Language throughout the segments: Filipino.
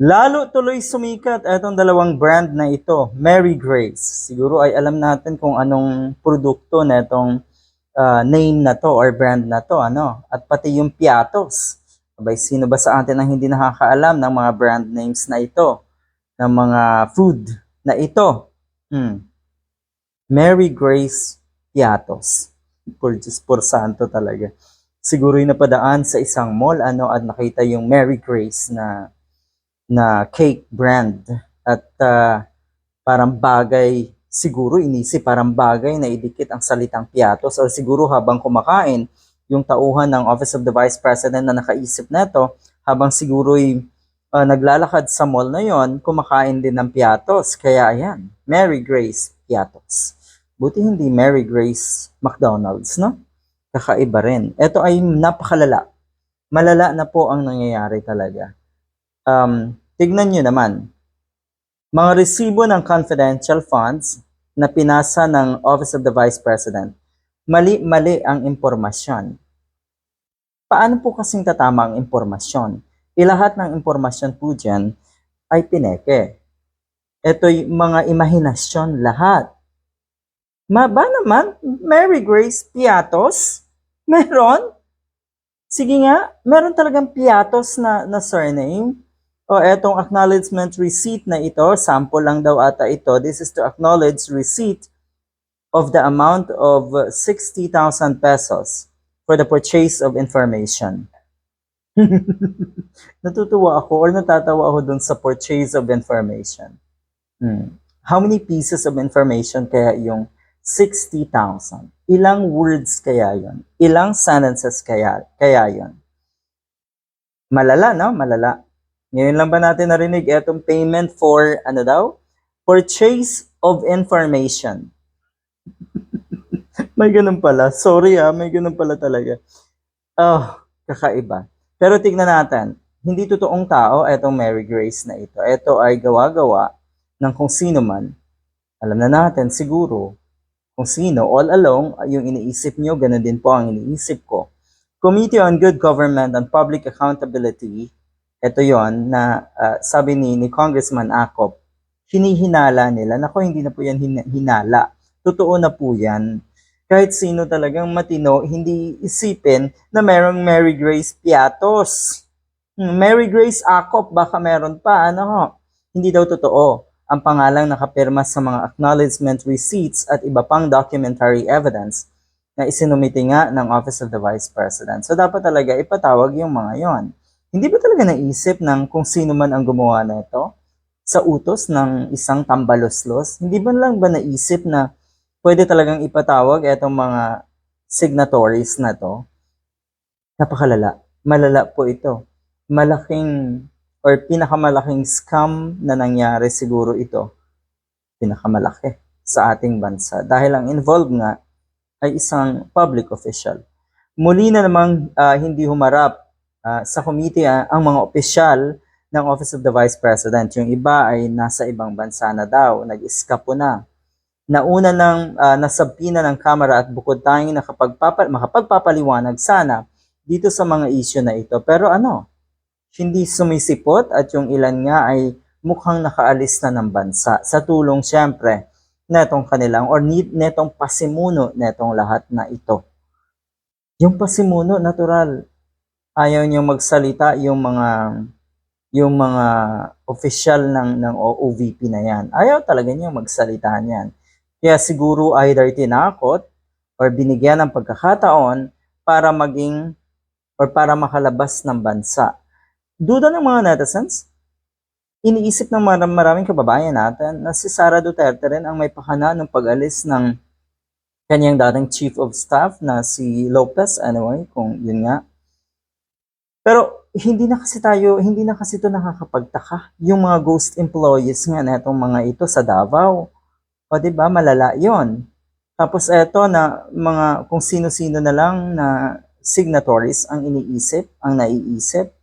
Lalo tuloy sumikat itong dalawang brand na ito, Mary Grace. Siguro ay alam natin kung anong produkto na itong ah, name na to or brand na to, ano? At pati yung Piatos. Abay, sino ba sa atin ang hindi nakakaalam ng mga brand names na ito? Ng mga food na ito? Hmm. Mary Grace Piatos. Por santo talaga. Siguro yung napadaan sa isang mall, ano, at nakita yung Mary Grace na na cake brand. At ah, parang bagay siguro inisip parang bagay na idikit ang salitang piatos or siguro habang kumakain yung tauhan ng Office of the Vice President na nakaisip neto habang siguro'y ah, naglalakad sa mall na yon kumakain din ng piatos kaya ayan Mary Grace Piatos buti hindi Mary Grace McDonald's no? Kakaiba rin. Ito ay napakalala. Malala na po ang nangyayari talaga um, tignan nyo naman, mga resibo ng confidential funds na pinasa ng Office of the Vice President, mali-mali ang impormasyon. Paano po kasing tatama ang impormasyon? Ilahat ng impormasyon po dyan ay pineke. Ito'y mga imahinasyon lahat. Ma ba naman? Mary Grace Piatos? Meron? Sige nga, meron talagang Piatos na, na surname. O etong acknowledgement receipt na ito, sample lang daw ata ito. This is to acknowledge receipt of the amount of 60,000 pesos for the purchase of information. Natutuwa ako or natatawa ako dun sa purchase of information. Hmm. How many pieces of information kaya yung 60,000? Ilang words kaya yon? Ilang sentences kaya, kaya yon? Malala, no? Malala. Ngayon lang ba natin narinig itong payment for, ano daw? Purchase of information. may ganun pala. Sorry ah, may ganun pala talaga. Oh, kakaiba. Pero tignan natin, hindi totoong tao itong Mary Grace na ito. Ito ay gawa-gawa ng kung sino man. Alam na natin siguro kung sino. All along, yung iniisip nyo, ganun din po ang iniisip ko. Committee on Good Government and Public Accountability ito yon na ah, sabi ni, ni Congressman Acop, hinihinala nila. Nako, hindi na po yan hin- hinala. Totoo na po yan. Kahit sino talagang matino, hindi isipin na merong Mary Grace Piatos. Hmm, Mary Grace Acop, baka meron pa. Ano ho? Hindi daw totoo. Ang pangalang nakapirma sa mga acknowledgement receipts at iba pang documentary evidence na isinumiti nga ng Office of the Vice President. So dapat talaga ipatawag yung mga yon. Hindi ba talaga naisip ng kung sino man ang gumawa na ito sa utos ng isang tambaloslos? Hindi ba lang ba naisip na pwede talagang ipatawag itong mga signatories na to? Napakalala. Malala po ito. Malaking or pinakamalaking scam na nangyari siguro ito. Pinakamalaki sa ating bansa. Dahil ang involved nga ay isang public official. Muli na namang ah, hindi humarap ah, sa committee ah, ang mga opisyal ng Office of the Vice President. Yung iba ay nasa ibang bansa na daw, nag-eskapo na. Nauna ng uh, nasabpina ng Kamara at bukod tanging nakapagpapa, makapagpapaliwanag sana dito sa mga issue na ito. Pero ano, hindi sumisipot at yung ilan nga ay mukhang nakaalis na ng bansa sa tulong siyempre netong kanilang or need netong pasimuno netong lahat na ito. Yung pasimuno, natural, ayaw niyo magsalita yung mga yung mga official ng ng OVP na yan. Ayaw talaga niyo magsalita niyan. Kaya siguro either tinakot or binigyan ng pagkakataon para maging or para makalabas ng bansa. Duda ng mga netizens, iniisip ng mar- maraming kababayan natin na si Sara Duterte rin ang may pakana ng pag-alis ng kanyang dating chief of staff na si Lopez anyway, kung yun nga. Pero hindi na kasi tayo, hindi na kasi ito nakakapagtaka. Yung mga ghost employees nga na itong mga ito sa Davao. O ba malala yon. Tapos eto na mga kung sino-sino na lang na signatories ang iniisip, ang naiisip.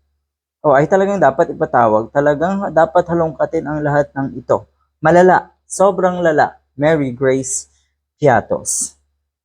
O ay talagang dapat ipatawag, talagang dapat halongkatin ang lahat ng ito. Malala, sobrang lala. Mary Grace Piatos.